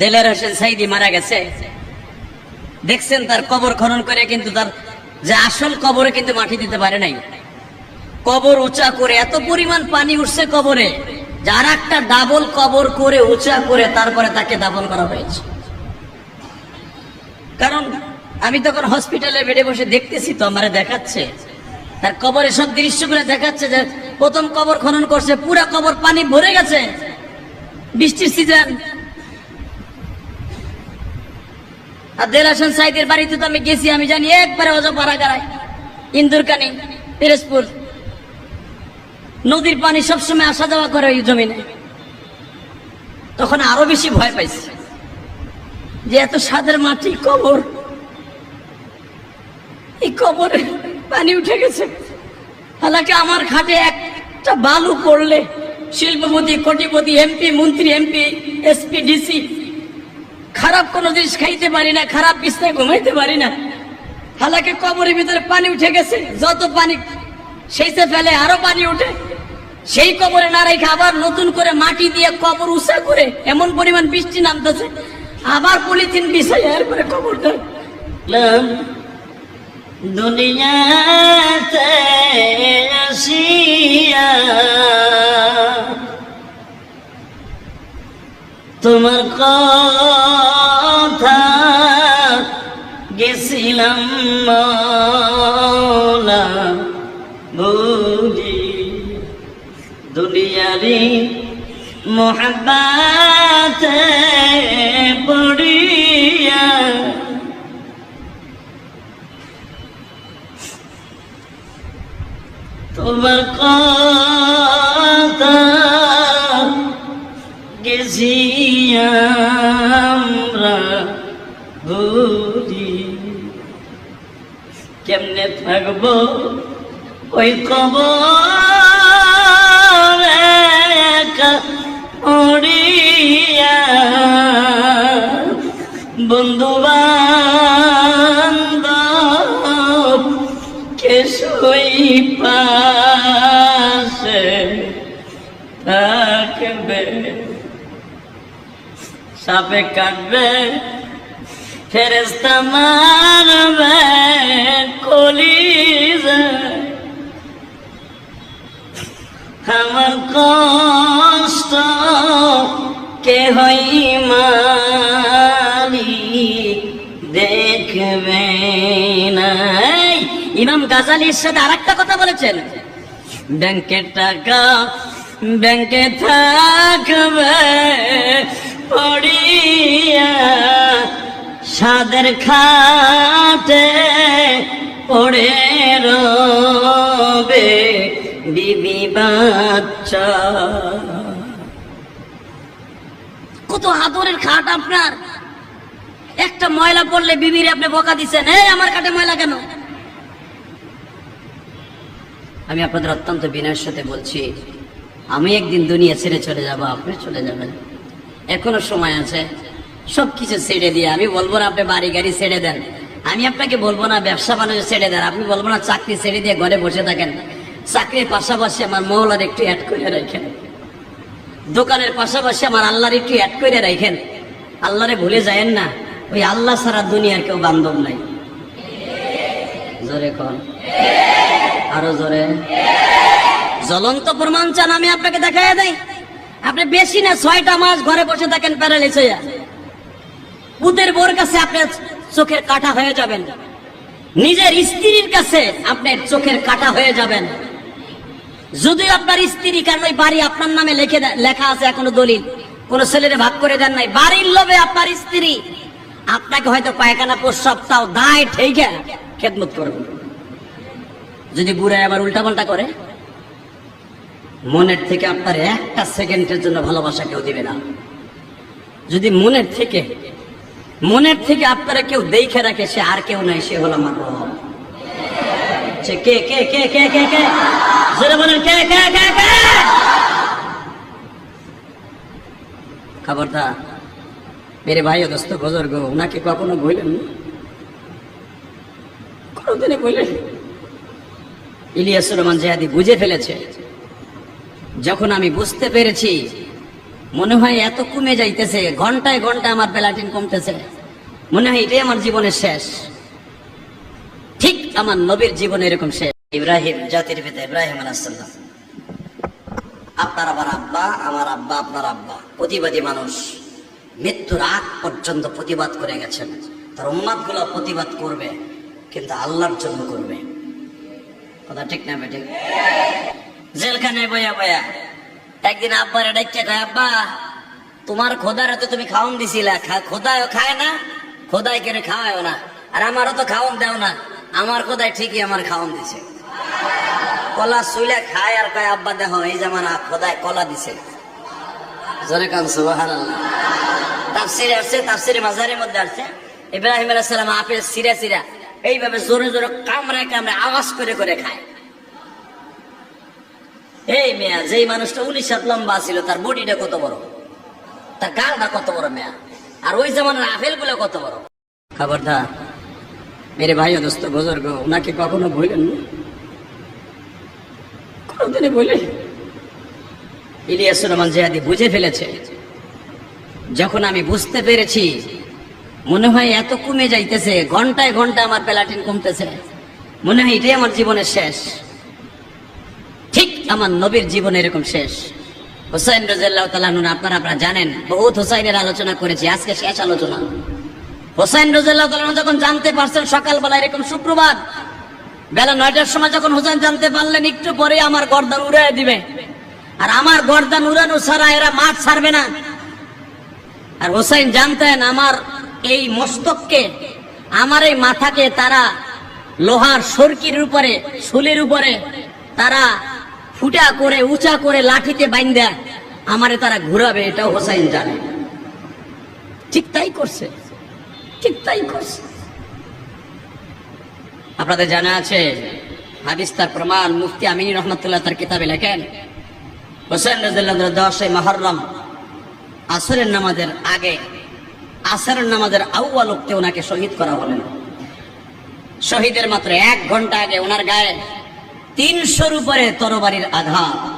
দেলার হোসেন সাইদি মারা গেছে। দেখছেন তার কবর খনন করে, কিন্তু তার যে আসল কবরে কিন্তু মাটি দিতে পারে নাই। কবর উঁচা করে, এত পরিমাণ পানি উঠছে কবরে যার একটা ডাবল কবর করে, উঁচা করে তারপরে তাকে দাফন করা হয়েছে। কারণ আমি তখন হসপিটালে বেডে বসে দেখতেছি, তো আমারে দেখাচ্ছে। তার কবরে সব দৃশ্যগুলো দেখাচ্ছে যে প্রথম কবর খনন করছে, পুরা কবর পানি ভরে গেছে। বৃষ্টির সিজন সাইদের বাড়িতে তো আমি গেছি, আমি জানি একবারে গাড়ায়। ইন্দুরকানি নদীর পানি সবসময় আসা যাওয়া করে ওই জমিনে। তখন আরও বেশি ভয় পাইছি যে এত সাদের মাটি, কবর। এই কবরে পানি উঠে গেছে। হালাকি আমার খাটে একটা বালু পড়লে শিল্পপতি, কোটিপতি, এমপি, মন্ত্রী, এমপি, এসপি, ডিসি খারাপ কোনো জিনিস খাইতে পারি না, খারাপ বিছনায় ঘুমাইতে পারি না। হালাকে কবরের ভিতরে পানি উঠে গেছে, যত পানি সেইতে ফেলে আরও পানি উঠে। সেই কবরে না রেখে আবার নতুন করে মাটি দিয়ে কবর উঁচা করে এমন পরিমাণ বৃষ্টি নামতেছে, আবার পলিথিন বিষয় এরপরে কবরটা দুনিয়াতে আসিয়া তোমার কথা বুঝি দুনিয়ারি মোহাব্বাতে পড়িয়া। তোমার কথা গেছি আমরা বুঝি কেমনে থাকব ওই কবর উড়িয়া বন্ধু বান্ধব কে সই পাশে থাকবে? সাপে কাটবে ফেরেস্তা মারবে আমার কষ্ট কে হই মালিক দেখবে নাই ইমাম গাজালির সাথে আর একটা কথা বলেছেন। ব্যাংকের টাকা, ব্যাংকে থাকবে, পড়িয়া সাদের খাতে পড়ে রবে। বাচ্চা কত হাতরের খাট আপনার। একটা ময়লা পড়লে বিবির আপনি বকা দিচ্ছেন এই আমার কাটে ময়লা কেন? আমি আপনাদের অত্যন্ত বিনয়ের সাথে বলছি আমি একদিন দুনিয়া ছেড়ে চলে যাব আপনি চলে যাবেন। এখনও সময় আছে সব কিছু ছেড়ে দিয়ে। আমি বলব না আপনি বাড়ি গাড়ি ছেড়ে দেন। আমি আপনাকে বলব না ব্যবসা বাণিজ্য ছেড়ে দেন। আপনি বলব না চাকরি ছেড়ে দিয়ে ঘরে বসে থাকেন। চাকরির পাশাপাশি আমার মহলার একটু অ্যাড করে রাখেন। দোকানের পাশাপাশি আমার আল্লাহর একটু অ্যাড করে রাখেন। আল্লাহরে ভুলে যায়েন না, ওই আল্লাহ সারা দুনিয়ার কেউ বান্ধব নাই। জোরে কন। আরও জোরে। জ্বলন্ত প্রমাণ চান, আমি আপনাকে দেখাই দেই। আপনি বেশি না, ছয়টা মাস ঘরে বসে থাকেন প্যারালিস হইয়া। পুতের বোর কাছে আপনার চোখের কাটা হয়ে যাবেন। নিজের স্ত্রীর কাছে আপনার চোখের কাটা হয়ে যাবেন। যদি আপনার স্ত্রী, কারণ ওই বাড়ি আপনার নামে লিখে লেখা আছে, এখনও দলিল। কোন ছেলেরে ভাগ করে দেন নাই। বাড়ির লোভে আপনার স্ত্রী। আপনাকে হয়তো পায়খানা, প্রস্রাব, তাও দায় ঠেকে খেদমত করবে যদি বুড়ায় আবার উল্টা পাল্টা করে, মনের থেকে আপনার একটা সেকেন্ডের জন্য ভালোবাসা কেউ দিবে না। যদি মনের থেকে মনের থেকে আপনারা কেউ দেখে রাখে, সে আর কেউ নাই, সে হলো আমার সে কে কে কে কে কে কে? খবরদার, মেরে ভাই দোস্ত গজর গো ওনাকে কখনো বললেন কোনোদিনে বললেন ইলিয়াসুর রহমান জেহাদি বুঝে ফেলেছে, যখন আমি বুঝতে পেরেছি, মনে হয় এত কমে যাইতেছে, ঘন্টায় ঘন্টায় আমার প্লাটিন কমতেছে, মনে হয় এটাই আমার জীবনের শেষ। ঠিক আমার নবীর জীবন এরকম শেষ। ইব্রাহিম, জাতির পিতা ইব্রাহিম আলাহাল্লাম আপনার আবার আব্বা, আমার আব্বা, আপনার আব্বা। প্রতিবাদী মানুষ মৃত্যুর আগ পর্যন্ত প্রতিবাদ করে গেছেন। তার উম্মাদগুলো প্রতিবাদ করবে, কিন্তু আল্লাহর জন্য করবে। কথা ঠিক না বেটি জেলখানে বয়া বয়া। একদিন আব্বার ডাক্তার কয়, আব্বা, তোমার খোদারে তো তুমি খাওন দিছিলা। খা- খোদায়ও খায় না খোদাই কেন খাওয়ায় না? আর আমারও তো খাওন দেও না। আমার খোদাই ঠিকই আমার খাওন দিছে। কলা শুইলে খায় আর কয়, আব্বা, দেখো, এই আমার খোদায় কলা দিছে। জোরে কান, সুবহানাল্লাহ। তাফসিরে আসছে, তাফসিরে মাজারের মধ্যে আসছে। ইব্রাহিম আলাইহিস সালাম আপেল সিরা সিরা এইভাবে জোরে জোরে কামড়ায় কামড়ায় আওয়াজ করে করে খায়। এই মেয়া, যেই মানুষটা উনিশ হাত লম্বা ছিল, তার বডিটা কত বড়? তার গালটা কত বড় মেয়া? আর ওই জামানের আপেলগুলো কত বড়? খবরদার, মেরে ভাই দোস্ত, বুজুর্গ, ওনাকে কখনো ভুলেন না বলি ইলিয়াসুর রহমান বুঝে ফেলেছে। যখন আমি বুঝতে পেরেছি, মনে হয় এত কমে যাইতেছে, ঘন্টায় আমার কমতেছে। মনে হয় এটাই আমার জীবনের শেষ। ঠিক আমার নবীর জীবন এরকম শেষ। হোসাইন রাজিয়াল্লাহু আপনারা আপনারা জানেন, বহুত হোসাইনের আলোচনা করেছি, আজকে শেষ আলোচনা। হোসাইন রাজিয়াল্লাহু তাআলা যখন জানতে পারছেন সকালবেলা এরকম শুক্রবার বেলা নয়টার সময় যখন হোসেন জানতে পারলেন, একটু পরে আমার গর্দান উড়াই দিবে। আর আমার গর্দান উড়ানো ছাড়া এরা মাঠ ছাড়বে না। আর হোসাইন জানতেন, আমার এই মস্তককে, আমার এই মাথাকে তারা লোহার সরকির উপরে, শুলের উপরে, তারা ফুটা করে, উঁচা করে লাঠিতে বাইন্দা, আমারে তারা ঘুরাবে, এটাও হোসাইন জানে। ঠিক তাই করছে। ঠিক তাই করছে। আপনাদের জানা আছে, হাদিস তার প্রমাণ, মুফতি আমিনী রহমতুল্লাহ তার কিতাবে লেখেন হোসেন রাজুল্লাহ দশে মহরম, আসরের নামাজের আগে, আসরের নামাজের আউ্বাল উক্তে ওনাকে শহীদ করা হলেন শহীদের মাত্র এক ঘণ্টা আগে ওনার গায়ে তিনশোর উপরে তরবারির আঘাত।